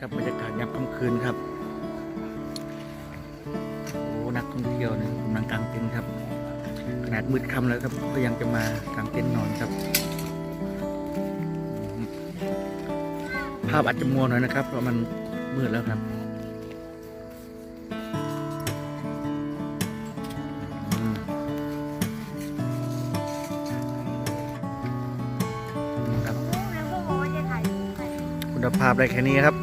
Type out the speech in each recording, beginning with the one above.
ครับบรรยากาศยามค่ำคืนครับ โอ้นักท่องเที่ยวเนี่ยกำลังกางเต็นท์ครับ ขนาดมืดค่ำแล้วครับก็ยังจะมากางเต็นท์นอนครับอืมภาพอาจจะมัวหน่อยนะครับ เพราะมันมืดแล้วครับอืมอืมครับแล้วพวกโมจะถ่ายรูปกันคุณภาพได้แค่นี้ครับ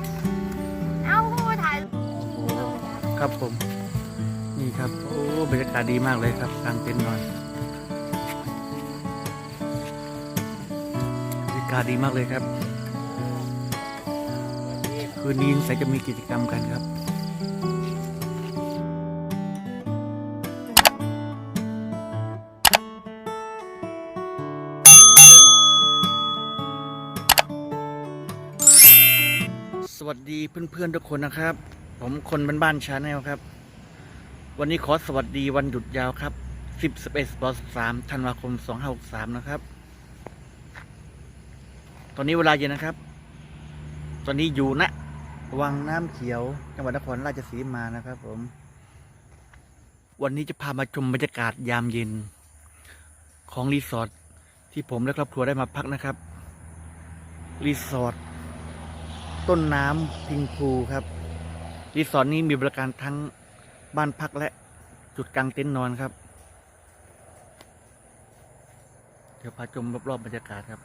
ครับผม นี่ครับ โอ้บรรยากาศดีมากเลยครับกลางเต็นท์นอนบรรยากาศดีมากเลยครับ คืนนี้ใส่จะมีกิจกรรมกันครับสวัสดีเพื่อนๆทุกคนนะครับ ผมคนบ้านๆชาแนลครับ วันนี้ขอสวัสดีวันหยุดยาวครับ 10 11 13ธันวาคม 2563 นะครับ ตอนนี้เวลาเย็นนะครับ ตอนนี้อยู่ณวังน้ำเขียว จังหวัดนครราชสีมานะครับผม วันนี้จะพามาชมบรรยากาศยามเย็น ของรีสอร์ทที่ผมและครอบครัวได้มาพักนะครับ รีสอร์ทต้นน้ำพิงพูครับ รีสอร์ทนี้มีบริการทั้งบ้านพักและจุดกางเต็นท์นอนครับ เดี๋ยวพาชมรอบๆบรรยากาศครับ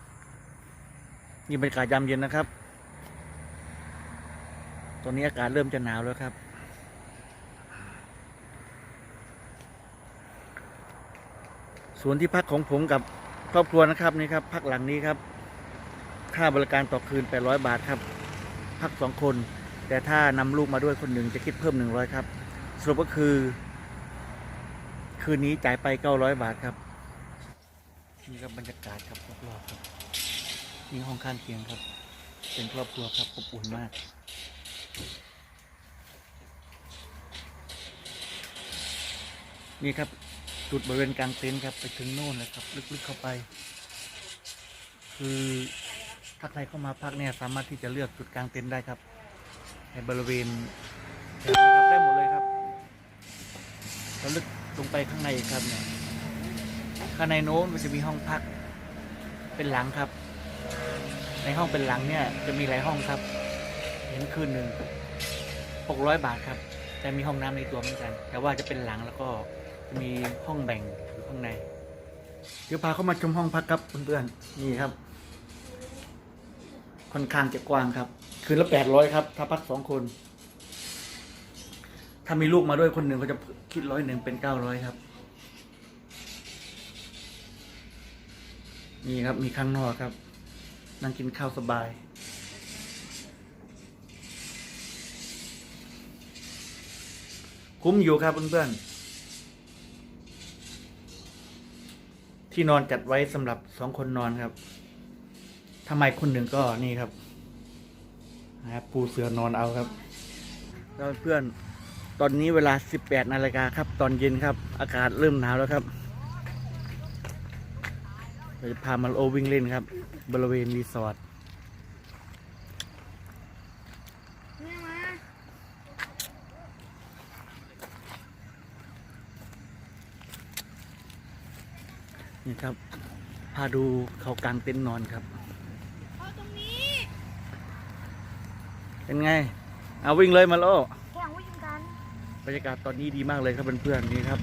นี่บรรยากาศยามเย็นนะครับ ตอนนี้อากาศเริ่มจะหนาวแล้วครับส่วนที่พักของผมกับครอบครัวนะครับนี่ครับ พักหลังนี้ครับ ค่าบริการต่อคืน 800 บาทครับ พักสองคน แต่ถ้านำลูกมาด้วยคนหนึ่งจะคิดเพิ่มหนึ่งร้อยครับ สรุปก็คือ คืนนี้จ่ายไปเก้าร้อยบาทครับ นี่ครับบรรยากาศครับรอบๆครับนี่ห้องข้างเคียงครับ เป็นครอบครัวครับอบอุ่นมากนี่ครับจุดบริเวณกลางเต็นท์ครับไปถึงโน่นเลยครับ ลึกๆเข้าไป คือถ้าใครเข้ามาพักเนี่ยสามารถที่จะเลือกจุดกลางเต็นท์ได้ครับ ในบริเวณแถวนี้ครับได้หมดเลยครับแล้วลึกลงไปข้างในครับเนี่ยข้างในโน้นมันจะมีห้องพัก เป็นหลังครับ ในห้องเป็นหลังเนี่ยจะมีหลายห้องครับ เห็นคืนหนึ่งหกร้อยบาทครับ แต่มีห้องน้ำในตัวเหมือนกัน แต่ว่าจะเป็นหลังแล้วก็จะมีห้องแบ่งอยู่ข้างใน เดี๋ยวพาเข้ามาชมห้องพักครับเพื่อนๆนี่ครับ ค่อนข้างจะกว้างครับ คืนละแปดร้อยครับ ถ้าพักสองคน ถ้ามีลูกมาด้วยคนหนึ่งก็จะคิดร้อยหนึ่งเป็นเก้าร้อยครับ นี่ครับมีข้างนอกครับ นั่งกินข้าวสบายคุ้มอยู่ครับเพื่อนๆที่นอนจัดไว้สำหรับสองคนนอนครับทำไมคนหนึ่งก็นี่ครับ นะครับปูเสือนอนเอาครับเพื่อนตอนนี้เวลา 18นาฬิกาครับ ตอนเย็นครับ อากาศเริ่มหนาวแล้วครับเราจะพามาโอวิ่งเล่นครับ บริเวณรีสอร์ทนี่ยมานี่ครับ พาดูเขากลางเต็นท์นอนครับ เอาตรงนี้ เป็นไงเอาวิ่งเลยมาโลแข่งวิ่งกันบรรยากาศตอนนี้ดีมากเลยครับเพื่อนๆนี่ครับ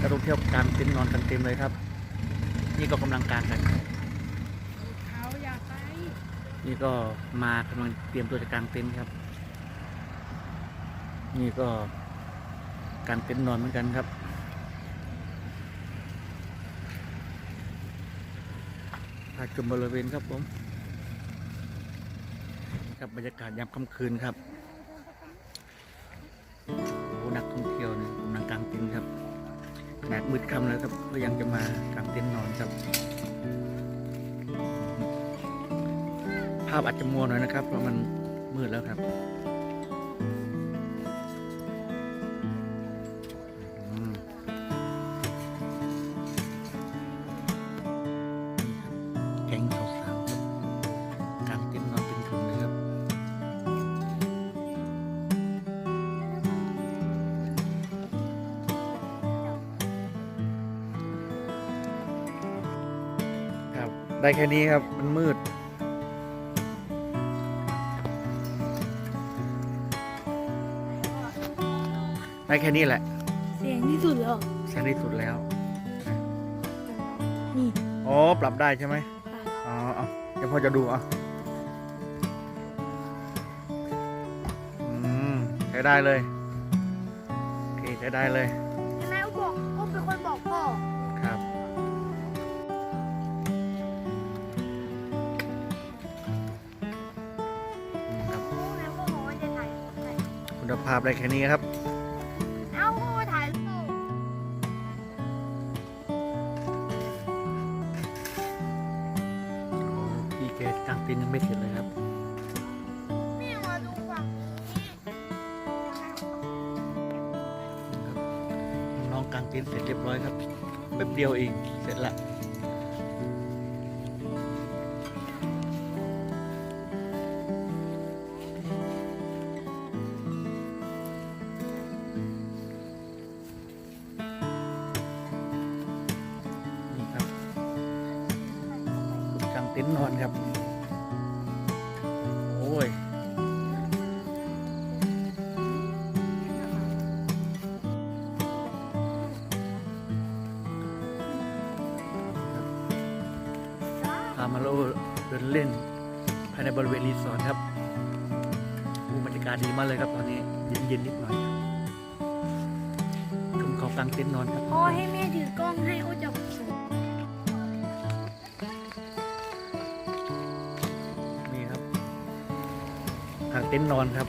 นักท่องเที่ยวกลางเต็นท์นอนกันเต็มเลยครับ นี่ก็กำลังกลางกันครับเขาอยากไปนี่ก็มากำลังเตรียมตัวจะกางเต็นท์ครับ นี่ก็กางเต็นท์นอนเหมือนกันครับพาชมบริเวณครับผมนี่ ครับบรรยากาศยามค่ำคืนครับโอ้นักท่องเที่ยวนะกำลังกางเต็นท์ครับขนาดมืดค่ำแล้วครับก็ยังจะมากางเต็นท์นอนครับ ภาพอาจจะมัวหน่อยนะครับเพราะมันมืดแล้วครับ ได้แค่นี้ครับ มันมืด ได้แค่นี้แหละ เสียงที่สุดแล้วแค่นี้สุดแล้ว นี่อ๋อ ปรับได้ใช่ไหมอ๋อเอาเดี๋ยวพ่อจะดูอะอืมใช้ได้เลย โอเค ใช้ได้เลย ภาพได้แค่นี้ครับ เอ้าพ่อถ่ายรูปพี่เกดกางเต็นท์ยังไม่เสร็จเลยครับ แม่มาดูฝั่งนี้ครับน้องกางเต็นท์เสร็จเรียบร้อยครับแป๊บเดียวเองเสร็จละางเต็นท์นอนครับ โอ้ยพามาโลเดินเล่น ภายในบริเวณรีสอร์ทครับดูบรรยากาศดีมากเลยครับตอนนี้เย็นๆนิดหน่อยชมเขากางเต็นท์นอนครับพ่อให้แม่ถือกล้องให้เขาจับางเต็นท์นอนครับ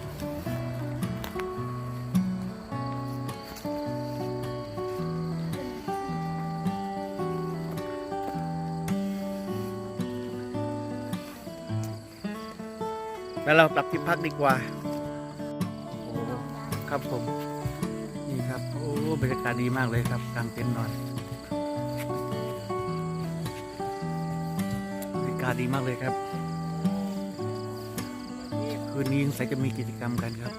แล้วเรากลับที่พักดีกว่าโอ้ครับผม นี่ครับ โอ้บรรยากาศดีมากเลยครับกลางเต็นท์นอนบรรยากาศดีมากเลยครับ คืนนี้สงสัยจะมีกิจกรรมกันครับ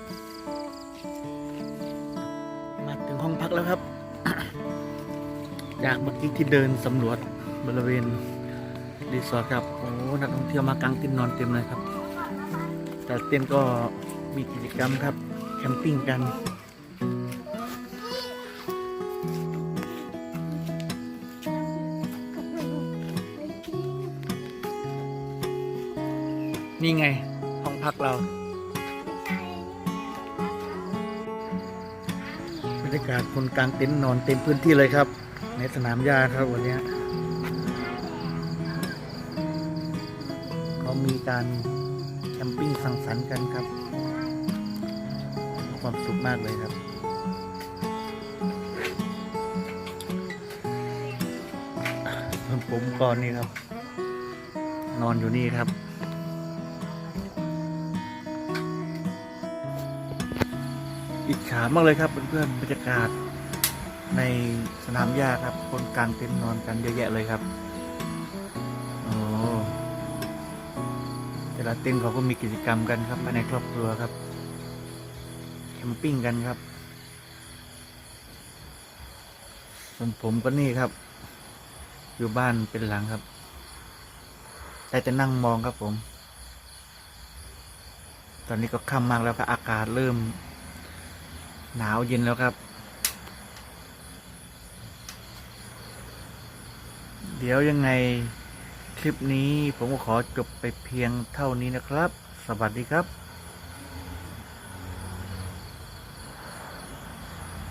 มาถึงห้องพักแล้วครับจากเมื่อกี้ที่เดินสำรวจบริเวณรีสอร์ทครับโอ้นักท่องเที่ยวมากางเต็นท์นอนเต็มเลยครับ แต่เต็นท์ก็มีกิจกรรมครับ แคมปิ้งกันนี่ไง พักเราบรรยากาศคนกลางเต็นท์นอนเต็มพื้นที่เลยครับ ในสนามหญ้าครับวันนี้เขามีการแคมปิ้งสังสรรค์กันครับ ความสุขมากเลยครับส่วนผมก่อนนี่ครับ นอนอยู่นี่ครับ อิจฉามากเลยครับเพื่อนๆบรรยากาศในสนามหญ้าครับ คนกลางเต็นท์นอนกันเยอะแยะเลยครับโอ้แต่ละเต็นท์เขาก็มีกิจกรรมกันครับภายในครอบครัวครับแคมปิ้งกันครับส่วนผมก็นี่ครับ อยู่บ้านเป็นหลังครับแต่จะนั่งมองครับผม ตอนนี้ก็ค่ำมากแล้วครับอากาศเริ่ม หนาวเย็นแล้วครับ เดี๋ยวยังไงคลิปนี้ผมก็ขอจบไปเพียงเท่านี้นะครับ สวัสดีครับ